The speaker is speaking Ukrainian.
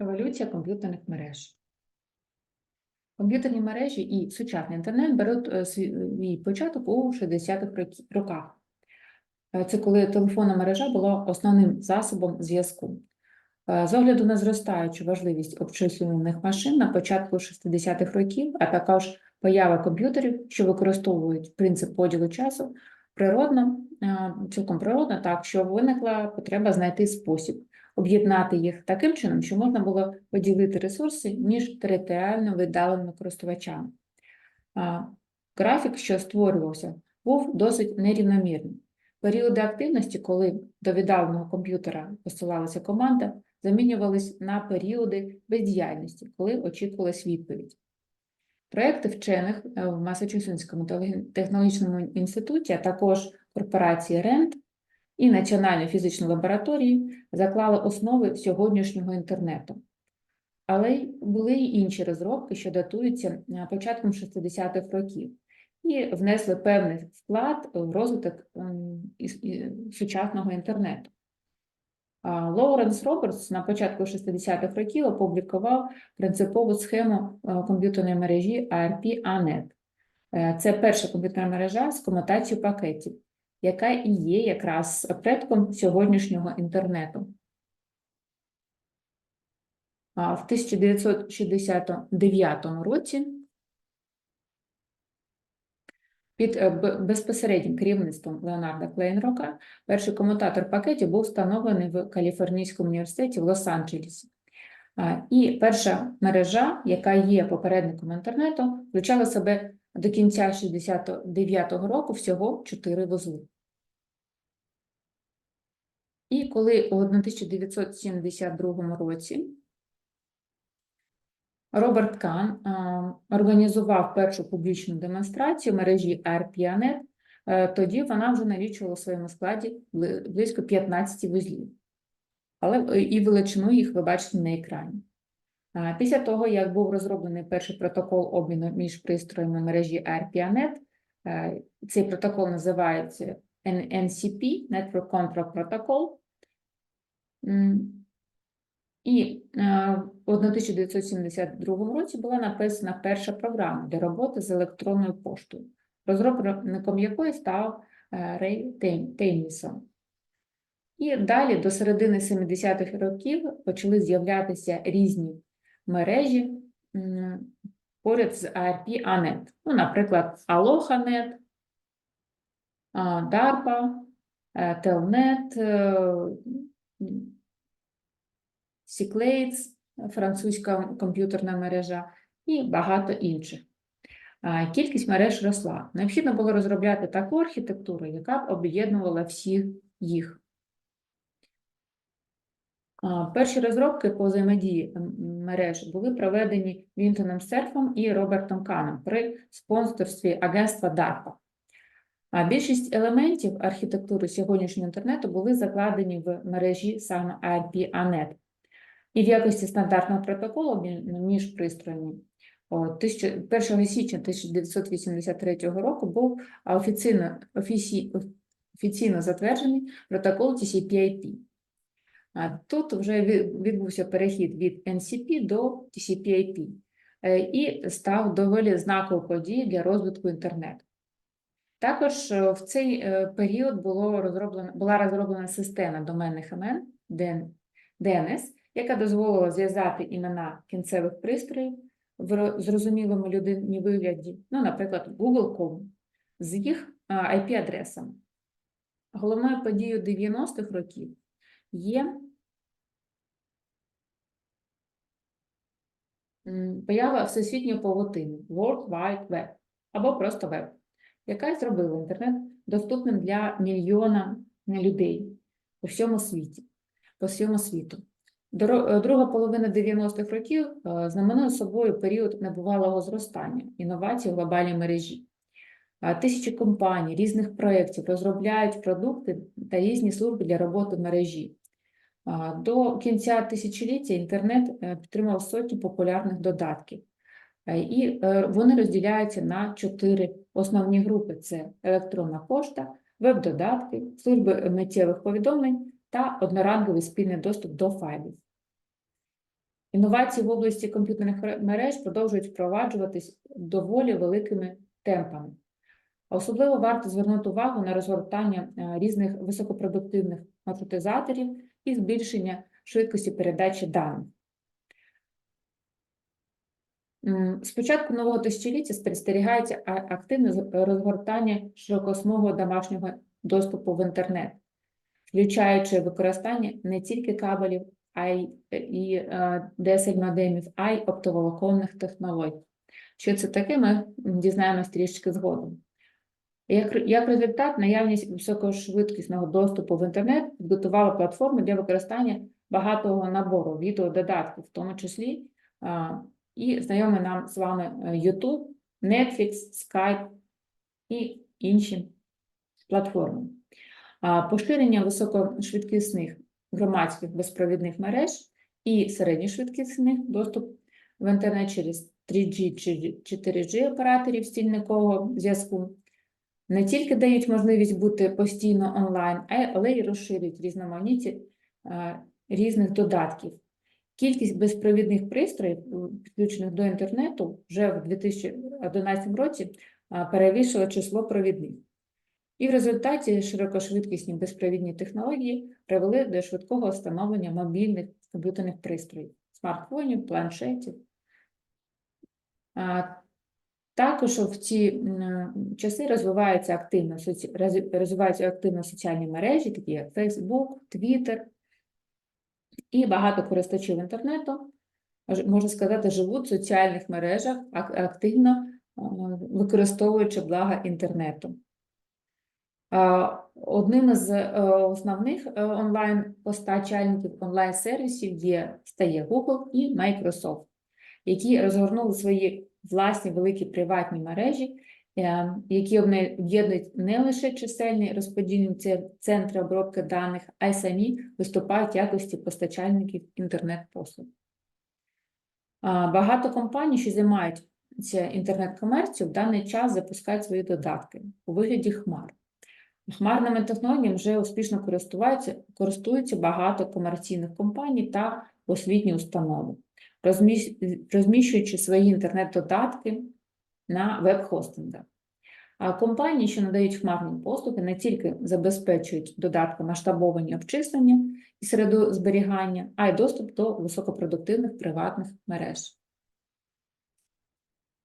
Еволюція комп'ютерних мереж. Комп'ютерні мережі і сучасний інтернет беруть е, свій початок у 60-х роках. Е, Це коли телефонна мережа була основним засобом зв'язку. Е, З огляду на зростаючу важливість обчислюваних машин на початку 60-х років, а також поява комп'ютерів, що використовують принцип поділу часу, природно, е, цілком природно так, що виникла потреба знайти спосіб об'єднати їх таким чином, що можна було поділити ресурси між територіально віддаленими користувачами. Графік, що створювався, був досить нерівномірним. Періоди активності, коли до віддаленого комп'ютера посилалася команда, замінювались на періоди бездіяльності, коли очікувалась відповідь. Проекти вчених е, в Масачусетському технологічному інституті, а також корпорації RAND і Національної фізичної лабораторії заклали основи сьогоднішнього інтернету. Але були й інші розробки, що датуються е, початком 60-х років, і внесли певний вклад в розвиток ем, сучасного інтернету. Лоуренс Робертс на початку 60-х років опублікував принципову схему е, комп'ютерної мережі ARP-ANET. Е, Це перша комп'ютерна мережа з комутацією пакетів, яка і є якраз предком сьогоднішнього інтернету. В 1969 році під е, безпосереднім керівництвом Леонарда Клейнрока перший комутатор пакетів був встановлений в Каліфорнійському університеті в Лос-Анджелесі. І перша мережа, яка є попередником інтернету, включала в себе до кінця 69-го року всього 4 вузли. І коли у 1972 році Роберт Кан організував першу публічну демонстрацію мережі ARPANET, е, тоді вона вже налічувала в своєму складі близько 15 вузлів. Але е, і величину їх ви бачите на екрані. Після того, як був розроблений перший протокол обміну між пристроями мережі ARPANET, е, цей протокол називається NCP, Network Control Protocol. І е, в 1972 році була написана перша програма для роботи з електронною поштою, розробником якої став е, Рей Тейм- Теймісон. І далі до середини 70-х років почали з'являтися різні мережі поряд з ARP-ANET. Ну, наприклад, ALOHA-NET, DARPA, е, Telnet, е, Cyclades, французька комп'ютерна мережа і багато інших. Кількість мереж росла. Необхідно було розробляти таку архітектуру, яка б об'єднувала всіх їх. Перші розробки по взаємодії мереж були проведені Вінтоном Серфом і Робертом Каном при спонсорстві агентства DARPA. А більшість елементів архітектури сьогоднішнього інтернету були закладені в мережі саме ARP-ANET і в якості стандартного протоколу між пристроями. 1 січня 1983 року був офіційно, офіційно затверджений протокол TCP/IP. Тут вже відбувся перехід від NCP до TCP/IP е, і став доволі знаковою подією для розвитку інтернету. Також е, в цей е, період було розроблено, була розроблена система доменних імен DN DNS, яка дозволила зв'язати імена кінцевих пристроїв в зрозумілому людині вигляді, ну, наприклад, Google.com, з їх IP-адресами. Головною подією 90-х років є поява всесвітньої павутини World Wide Web або просто веб, яка зробила інтернет доступним для мільйона людей по всьому світі, по всьому світу. Е, Друга половина 90-х років е, знаменує собою період небувалого зростання інновацій в глобальній мережі. Тисячі компаній, різних проєктів розробляють продукти та різні служби для роботи в мережі. До кінця тисячоліття інтернет е, підтримав сотні популярних додатків. Е, І е, вони розділяються на чотири основні групи: це електронна пошта, веб-додатки, служби миттєвих повідомлень та одноранговий спільний доступ до файлів. Інновації в області комп'ютерних мереж продовжують впроваджуватись доволі великими темпами. Особливо варто звернути увагу на розгортання різних високопродуктивних маршрутизаторів і збільшення швидкості передачі даних. З початку нового тисячоліття спостерігається активне розгортання широкосмугового домашнього доступу в інтернет, включаючи використання не тільки кабелів, а й і DSL-модемів, а й оптоволоконних технологій. Що це таке, ми дізнаємось трішки згодом. Як, як результат, наявність високошвидкісного доступу в інтернет підготувала платформу для використання багатого набору відеододатків, в тому числі а, і знайомий нам з вами е, YouTube, Netflix, Skype і інші платформи. А, Поширення високошвидкісних громадських безпровідних мереж і середньошвидкісних доступ в інтернет через 3G чи 4G операторів стільникового зв'язку не тільки дають можливість бути постійно онлайн, але й розширюють різноманіття е, різних додатків. Кількість безпровідних пристроїв, е, підключених до інтернету, вже в 2011 році е, перевищило число провідних. І в результаті широкошвидкісні безпровідні технології привели до швидкого встановлення мобільних комп'ютерних пристроїв, смартфонів, планшетів. Також в ці часи розвиваються активно, розвиваються активно соціальні мережі, такі як Facebook, Twitter, і багато користувачів інтернету, можна сказати, живуть в соціальних мережах, активно використовуючи блага інтернету. Одним із е, основних е, онлайн-постачальників онлайн-сервісів є стає Google і Microsoft, які розгорнули свої власні великі приватні мережі, які об'єднують не лише чисельні розподільні центри обробки даних, а й самі виступають в якості постачальників інтернет-послуг. Багато компаній, що займаються інтернет-комерцією, в даний час запускають свої додатки у вигляді хмар. Хмарними технологіями вже успішно користуваються, користуються багато комерційних компаній та освітні установи, розміщуючи свої інтернет-додатки на веб-хостингах. Компанії, що надають хмарні послуги, не тільки забезпечують додатки масштабовані обчислення і середу зберігання, а й доступ до високопродуктивних приватних мереж.